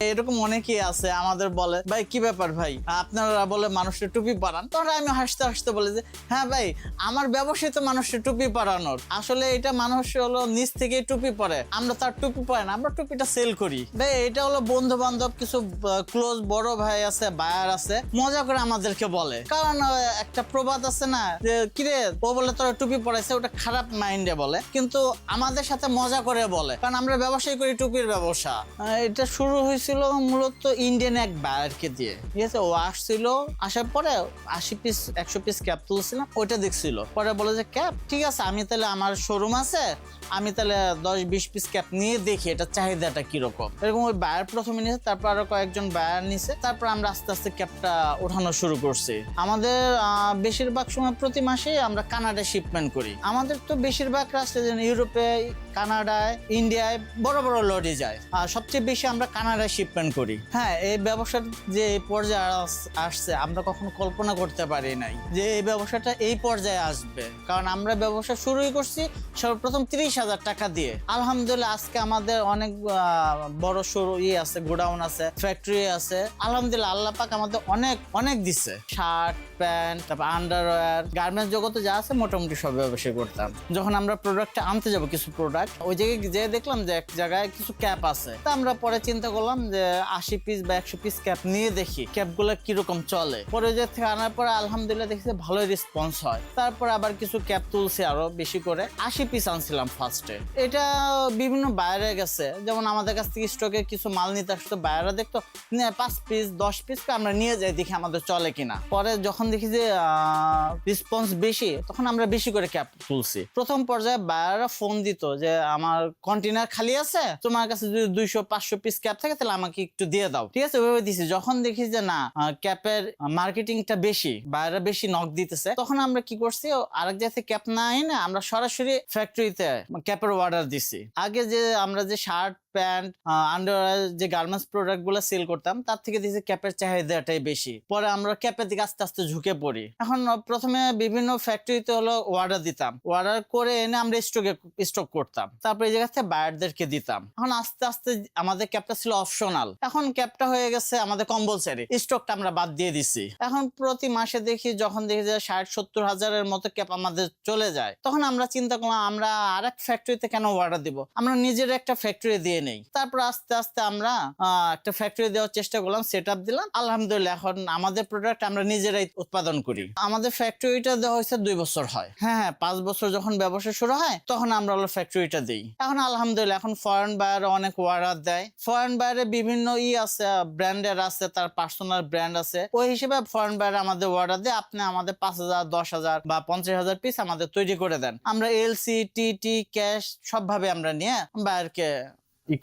এরকম অনেকেই আছে, আমাদের বলে, ভাই, কি ব্যাপার ভাই? আপনারা বলে মানুষের টুপি পরান। তখন আমি হাসতে হাসতে বলে যে হ্যাঁ ভাই, আমার ব্যবসায় তো মানুষের টুপি পরানোর। আসলে এটা মানুষ হলো নিচ থেকে টুপি পরে। আমরা তার টুপি পরে না, আমরা টুপিটা সেল করি। ভাই, এটা হলো বন্ধু বান্ধব কিছু ক্লোজ বড় ভাই আছে বায়ার আছে, মজা করে আমাদেরকে বলে। কারণ একটা প্রবাদ আছে না, যে, কিরে, ও বলে তোরা টুপি পরাইছে, ওটা খারাপ মাইন্ডে বলে। কিন্তু আমাদের সাথে মজা করে বলে। কারণ আমরা ব্যবসায়ী করি টুপির ব্যবসা। এটা শুরু হয়েছিল মূলত ইন্ডিয়ান এক বায়ারকে দিয়ে, ঠিক আছে? ও আসছিল, আসার পরে আশি পিস একশো পিস ক্যাপ তুলছিলাম, ওইটা দেখছিল। পরে বলে যে ক্যাপ ঠিক আছে, আমি তাহলে আমার শোরুম আছে, আমি তাহলে দশ বিশ পিস ক্যাপ নিয়ে দেখি, এটা চাহিদাটা কীরকম? এরকম ওই বায়ার প্রথমে নিয়েছে, তারপর আরও কয়েকজন বায়ার নিছে, তারপর আমরা আস্তে আস্তে ক্যাপটা ওঠানো শুরু করছি। আমাদের বেশিরভাগ সময় প্রতি মাসে আমরা কানাডায় শিপমেন্ট করি। আমাদের তো বেশিরভাগ রাষ্ট্রে যেন ইউরোপে, কানাডায় ইন্ডিয়ায় বড় বড় লরি যায়। আর সবচেয়ে বেশি আমরা কানাডায় শিপমেন্ট করি। হ্যাঁ এই ব্যবসার যে পর্যায়ে আস- আসছে, আমরা কখনো কল্পনা করতে পারি নাই যে এই ব্যবসাটা এই পর্যায়ে আসবে। কারণ আমরা ব্যবসা শুরুই করছি সর্বপ্রথম তিরিশ হাজার টাকা দিয়ে। আলহামদুলিল্লাহ, আজকে আমাদের অনেক বড় সরু ইয়ে আছে, গোডাউন আছে ফ্যাক্টরি আছে। আলহামদুলিল্লাহ, আল্লাহ পাক আমাদের অনেক অনেক দিছে। শার্ট, প্যান্ট, তারপর আন্ডারওয়্যার গার্মেন্টস জগতে যা আছে মোটামুটি সব ব্যবসা করতাম। যখন আমরা প্রোডাক্টটা আনতে যাব, কিছু প্রোডাক্ট ওই জায়গায় যে দেখলাম যে এক জায়গায় কিছু ক্যাপ আছে। তা আমরা পরে চিন্তা করলাম আশি পিস বা একশো পিস ক্যাপ নিয়ে দেখি কীরকম চলে। পরে যে থেকে আনার আলহামদুলিল্লাহ রেসপন্স হয়। তারপর আবার কিছু ক্যাপ তুলছি আরও বেশি করে। আশি পিস আনছিলাম ফার্স্টে এটা বিভিন্ন বাইরে গেছে যেমন আমাদের কাছ থেকে স্টকে কিছু মাল নিতে আসতো দেখতো পাঁচ পিস দশ পিস আমরা নিয়ে যাই, দেখি আমাদের চলে কিনা। পরে যখন দেখি যে রেসপন্স বেশি, তখন আমরা বেশি করে ক্যাপ তুলছি। প্রথম পর্যায়ে বায়াররা ফোন দিত যে, আমার কন্টেনার খালি আছে, তোমার কাছে যদি দুইশো, পাঁচশো পিস ক্যাপ থাকে, তাহলে আমাকে একটু দিয়ে দাও। ঠিক আছে? ওইভাবে দিছি। যখন দেখি যে না ক্যাপের মার্কেটিংটা বেশি, বাইরে বেশি নক দিতেছে, তখন আমরা কি করছি? আরেক জায়গা ক্যাপ না আমরা সরাসরি ফ্যাক্টরিতে ক্যাপের অর্ডার দিছি। আগে যে আমরা যে শার্ট প্যান্ট আন্ডার যে গার্মেন্টস প্রোডাক্টগুলো সেল করতাম, তার থেকে দিয়েছে ক্যাপের চাহিদাটাই বেশি। পরে আমরা ক্যাপের দিকে আস্তে আস্তে ঝুঁকে পড়ি। এখন প্রথমে বিভিন্ন ফ্যাক্টরিতে হলো অর্ডার দিতাম। অর্ডার করে এনে আমরা স্টকে স্টক করতাম। তারপরে এই জায়গা থেকে বায়ারদেরকে দিতাম। এখন আস্তে আস্তে আমাদের ক্যাপটা ছিল অপশনাল এখন ক্যাপটা হয়ে গেছে আমাদের কম্পালসারি স্টকটা আমরা বাদ দিয়ে দিছি। এখন প্রতি মাসে দেখি যখন দেখি যে ষাট, সত্তর হাজারের মতো ক্যাপ আমাদের চলে যায়, তখন আমরা চিন্তা করলাম, আমরা আরেক ফ্যাক্টরিতে কেন অর্ডার দিব? আমরা নিজের একটা ফ্যাক্টরি দিয়ে নেই। তারপর আস্তে আস্তে আমরা একটা ফ্যাক্টরি দেওয়ার চেষ্টা করলাম সেট দিলাম। আলহামদুলিল্লাহ, এখন আমাদের প্রোডাক্ট আমরা নিজেরাই উৎপাদন করি। আমাদের ফ্যাক্টরিটা দেওয়া হয়েছে দুই বছর হয়। হ্যাঁ হ্যাঁ পাঁচ বছর যখন ব্যবসা শুরু হয়, তখন আমরা হলো ফ্যাক্টরিটা দিই। এখন আলহামদুলিল্লাহ, এখন ফরেন বায়ার অনেক অর্ডার দেয়। ফরেন বায়ারে বিভিন্ন ই আছে ব্র্যান্ডের আছে, তার পার্সোনাল ব্র্যান্ড আছে। ওই হিসেবে ফরেন বায়ার আমাদের অর্ডার দেয়। আপনি আমাদের পাঁচ হাজার, দশ হাজার বা পঞ্চাশ হাজার পিস আমাদের তৈরি করে দেন। আমরা এলসি টিটি ক্যাশ সবভাবে আমরা নিয়ে বায়ারকে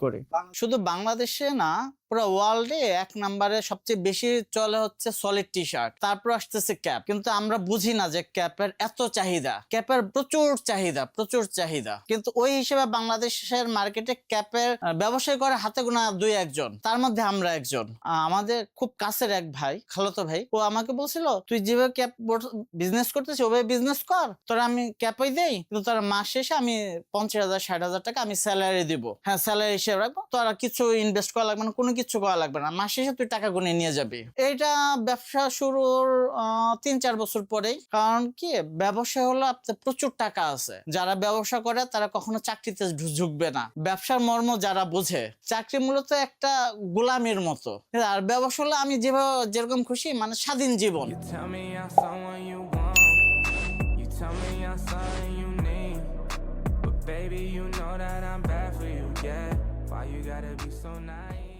করি। শুধু বাংলাদেশে না, পুরো ওয়ার্ল্ডে এক নম্বরে সবচেয়ে বেশি চলে হচ্ছে সলিড টি শার্ট তারপর আসতেছে ক্যাপ কিন্তু আমরা বুঝি না যে ক্যাপের এত চাহিদা। ক্যাপের প্রচুর চাহিদা প্রচুর চাহিদা। কিন্তু ওই হিসেবে বাংলাদেশের মার্কেটে ক্যাপের ব্যবসায় করে হাতে গোনা দুই একজন, তার মধ্যে আমরা একজন। আমাদের খুব কাছের এক ভাই, খালতো ভাই, ও আমাকে বলছিল, তুই যেভাবে ক্যাপ বিজনেস করতেছিস, ওভাবে বিজনেস কর। তোরা আমি ক্যাপই দেই, কিন্তু তোর মাস শেষে আমি পঞ্চাশ হাজার, ষাট হাজার টাকা আমি স্যালারি দিব। হ্যাঁ স্যালারি রাখব। তোরা কিছু ইনভেস্ট করা লাগবে না কোনো কিছু করা লাগবে না। মাস শেষে তুই টাকা গুনে নিয়ে যাবি। ব্যবসা শুরুর তিন চার বছর পরেই। কারণ কি? ব্যবসা হলো আপনার প্রচুর টাকা আছে। যারা ব্যবসা করে তারা কখনো চাকরিতে ঝুঁকবে না। ব্যবসার মর্ম যারা বোঝে চাকরি মূলত একটা গোলামের মতো। আর ব্যবসা হলো আমি যেভাবে যেরকম খুশি মানে স্বাধীন জীবন। Baby, you know that I'm bad for you, yeah. gotta be so nice.